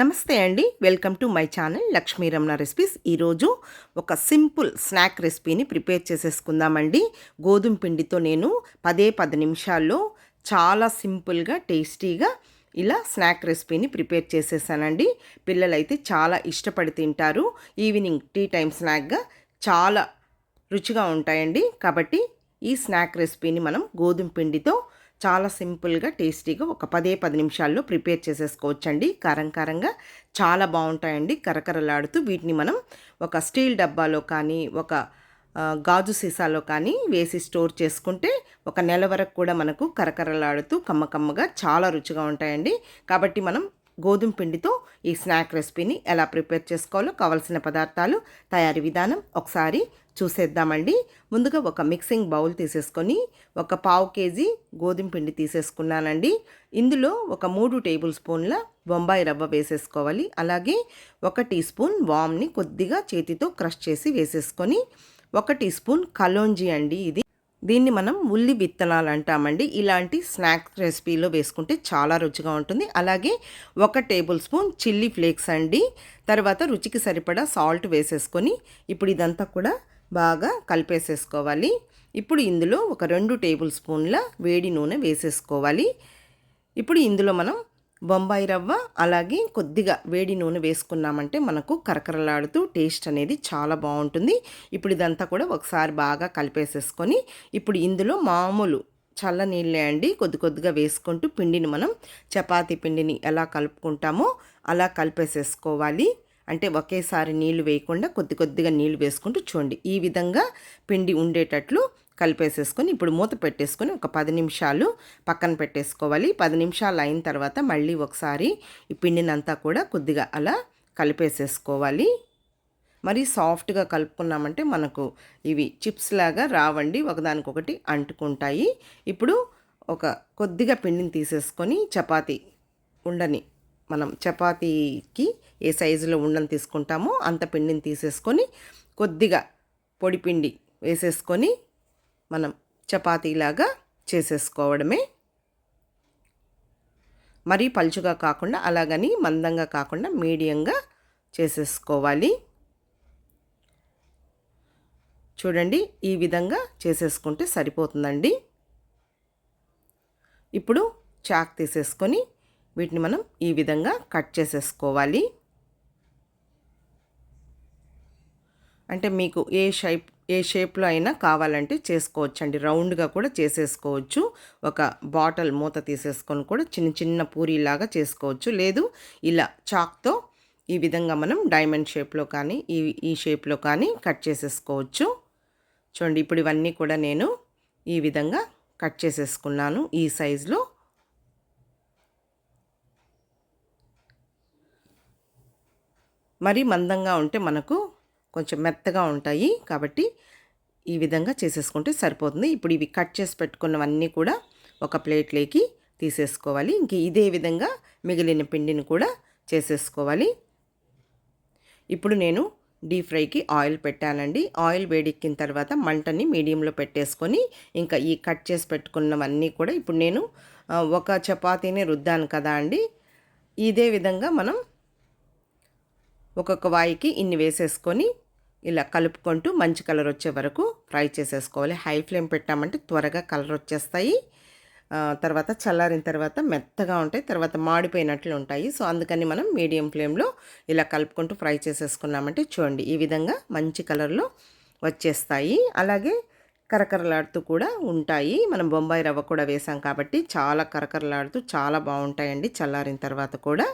నమస్తే అండి. Welcome to my channel Lakshmi Ramana recipes. ఈరోజు ఒక సింపుల్ స్నాక్ రెసిపీని ప్రిపేర్ చేసేసుకుందామండి. గోధుమ పిండితో నేను పదే పది నిమిషాల్లో చాలా సింపుల్గా టేస్టీగా ఇలా స్నాక్ రెసిపీని ప్రిపేర్ చేసేసానండి. పిల్లలైతే చాలా ఇష్టపడి తింటారు. ఈవినింగ్ టీ టైం స్నాక్గా చాలా రుచిగా ఉంటాయండి. కాబట్టి ఈ స్నాక్ రెసిపీని మనం గోధుమ పిండితో చాలా సింపుల్గా టేస్టీగా ఒక పదే పది నిమిషాల్లో ప్రిపేర్ చేసేసుకోవచ్చండి. కారం కారంగా చాలా బాగుంటాయండి. కరకరలాడుతూ వీటిని మనం ఒక స్టీల్ డబ్బాలో కానీ ఒక గాజు సీసాలో కానీ వేసి స్టోర్ చేసుకుంటే ఒక నెల వరకు కూడా మనకు కరకరలాడుతూ కమ్మకమ్మగా చాలా రుచిగా ఉంటాయండి. కాబట్టి మనం గోధుమ పిండితో ఈ స్నాక్ రెసిపీని ఎలా ప్రిపేర్ చేసుకోవాలో కావాల్సిన పదార్థాలు తయారీ విధానం ఒకసారి చూసేద్దామండి. ముందుగా ఒక మిక్సింగ్ బౌల్ తీసేసుకొని ఒక పావు కేజీ గోధుమ పిండి తీసేసుకున్నానండి. ఇందులో ఒక మూడు టేబుల్ స్పూన్ల బొంబాయి రవ్వ వేసేసుకోవాలి. అలాగే ఒక టీ స్పూన్ వామ్ని కొద్దిగా చేతితో క్రష్ చేసి వేసేసుకొని ఒక టీ స్పూన్ కలోంజీ అండి ఇది. దీన్ని మనం ఉల్లి విత్తనాలు అంటామండి. ఇలాంటి స్నాక్ రెసిపీలో వేసుకుంటే చాలా రుచిగా ఉంటుంది. అలాగే ఒక టేబుల్ స్పూన్ చిల్లీ ఫ్లేక్స్ అండి. తర్వాత రుచికి సరిపడా సాల్ట్ వేసేసుకొని ఇప్పుడు ఇదంతా కూడా బాగా కలిపేసేసుకోవాలి. ఇప్పుడు ఇందులో ఒక రెండు టేబుల్ స్పూన్ల వేడి నూనె వేసేసుకోవాలి. ఇప్పుడు ఇందులో మనం బొంబాయి రవ్వ అలాగే కొద్దిగా వేడి నూనె వేసుకున్నామంటే మనకు కరకరలాడుతూ టేస్ట్ అనేది చాలా బాగుంటుంది. ఇప్పుడు ఇదంతా కూడా ఒకసారి బాగా కలిపేసేసుకొని ఇప్పుడు ఇందులో మామూలు చల్ల నీళ్ళే అండి. కొద్ది కొద్దిగా వేసుకుంటూ పిండిని మనం చపాతీ పిండిని ఎలా కలుపుకుంటామో అలా కలిపేసేసుకోవాలి. అంటే ఒకేసారి నీళ్ళు వేయకుండా కొద్ది కొద్దిగా నీళ్ళు వేసుకుంటూ చూడండి. ఈ విధంగా పిండి ఉండేటట్లు కలిపేసేసుకొని ఇప్పుడు మూత పెట్టేసుకొని ఒక పది నిమిషాలు పక్కన పెట్టేసుకోవాలి. పది నిమిషాలు అయిన తర్వాత మళ్ళీ ఒకసారి ఈ పిండినంతా కూడా కొద్దిగా అలా కలిపేసేసుకోవాలి. మరి సాఫ్ట్గా కలుపుకున్నామంటే మనకు ఇవి చిప్స్ లాగా రావండి. ఒకదానికొకటి అంటుకుంటాయి. ఇప్పుడు ఒక కొద్దిగా పిండిని తీసేసుకొని చపాతీ ఉండని మనం చపాతీకి ఏ సైజులో ఉండని తీసుకుంటామో అంత పిండిని తీసేసుకొని కొద్దిగా పొడి పిండి వేసేసుకొని మనం చపాతీలాగా చేసేసుకోవడమే. మరీ పలుచుగా కాకుండా అలాగని మందంగా కాకుండా మీడియంగా చేసేసుకోవాలి. చూడండి ఈ విధంగా చేసేసుకుంటే సరిపోతుందండి. ఇప్పుడు చాక్ తీసేసుకొని వీటిని మనం ఈ విధంగా కట్ చేసేసుకోవాలి. అంటే మీకు ఏ షేప్ ఏ షేప్లో అయినా కావాలంటే చేసుకోవచ్చు అండి రౌండ్గా కూడా చేసేసుకోవచ్చు. ఒక బాటిల్ మూత తీసేసుకొని కూడా చిన్న చిన్న పూరీలాగా చేసుకోవచ్చు. లేదు ఇలా చాక్తో ఈ విధంగా మనం డైమండ్ షేప్లో కానీ ఈ ఈ షేప్లో కానీ కట్ చేసేసుకోవచ్చు. చూడండి ఇప్పుడు ఇవన్నీ కూడా నేను ఈ విధంగా కట్ చేసేసుకున్నాను. ఈ సైజులో మరీ మందంగా ఉంటే మనకు కొంచెం మెత్తగా ఉంటాయి. కాబట్టి ఈ విధంగా చేసేసుకుంటే సరిపోతుంది. ఇప్పుడు ఇవి కట్ చేసి పెట్టుకున్నవన్నీ కూడా ఒక ప్లేట్లోకి తీసేసుకోవాలి. ఇంక ఇదే విధంగా మిగిలిన పిండిని కూడా చేసేసుకోవాలి. ఇప్పుడు నేను డీప్ ఫ్రైకి ఆయిల్ పెట్టానండి. ఆయిల్ వేడెక్కిన తర్వాత మంటని మీడియంలో పెట్టేసుకొని ఇంకా ఈ కట్ చేసి పెట్టుకున్నవన్నీ కూడా ఇప్పుడు నేను ఒక చపాతీని రుద్దాను కదా అండి. ఇదే విధంగా మనం ఒక్కొక్క వాయికి ఇన్ని వేసేసుకొని ఇలా కలుపుకుంటూ మంచి కలర్ వచ్చే వరకు ఫ్రై చేసేసుకోవాలి. హై ఫ్లేమ్ పెట్టామంటే త్వరగా కలర్ వచ్చేస్తాయి. తర్వాత చల్లారిన తర్వాత మెత్తగా ఉంటాయి తర్వాత మాడిపోయినట్లు ఉంటాయి. సో అందుకని మనం మీడియం ఫ్లేమ్లో ఇలా కలుపుకుంటూ ఫ్రై చేసేసుకున్నామంటే చూడండి ఈ విధంగా మంచి కలర్లో వచ్చేస్తాయి. అలాగే కరకరలాడుతూ కూడా ఉంటాయి. మనం బొంబాయి రవ్వ కూడా వేసాం కాబట్టి చాలా కరకరలాడుతూ చాలా బాగుంటాయండి చల్లారిన తర్వాత కూడా.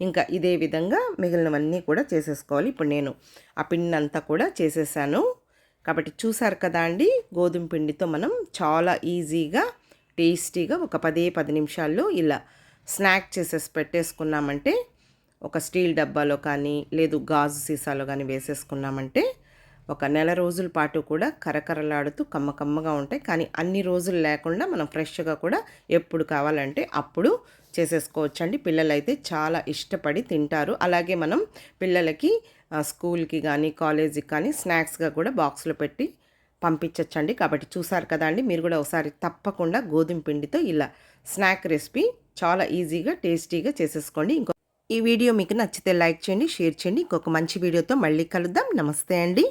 ఇంకా ఇదే విధంగా మిగిలినవన్నీ కూడా చేసేసుకోవాలి. ఇప్పుడు నేను ఆ పిండిని అంతా కూడా చేసేసాను. కాబట్టి చూసారు కదా అండి గోధుమ పిండితో మనం చాలా ఈజీగా టేస్టీగా ఒక పదే పది నిమిషాల్లో ఇలా స్నాక్ చేసేసి పెట్టేసుకున్నామంటే ఒక స్టీల్ డబ్బాలో కానీ లేదు గాజు సీసాలో కానీ వేసేసుకున్నామంటే ఒక నెల రోజుల పాటు కూడా కరకరలాడుతూ కమ్మ కమ్మగా ఉంటాయి. కానీ అన్ని రోజులు లేకుండా మనం ఫ్రెష్గా కూడా ఎప్పుడు కావాలంటే అప్పుడు చేసేసుకోవచ్చు అండి పిల్లలైతే చాలా ఇష్టపడి తింటారు. అలాగే మనం పిల్లలకి స్కూల్కి కానీ కాలేజీకి కానీ స్నాక్స్గా కూడా బాక్స్లో పెట్టి పంపించచ్చండి. కాబట్టి చూసారు కదా అండి మీరు కూడా ఒకసారి తప్పకుండా గోధుమ పిండితో ఇలా స్నాక్ రెసిపీ చాలా ఈజీగా టేస్టీగా చేసేసుకోండి. ఇంకో ఈ వీడియో మీకు నచ్చితే లైక్ చేయండి షేర్ చేయండి. ఇంకొక మంచి వీడియోతో మళ్ళీ కలుద్దాం. నమస్తే అండి.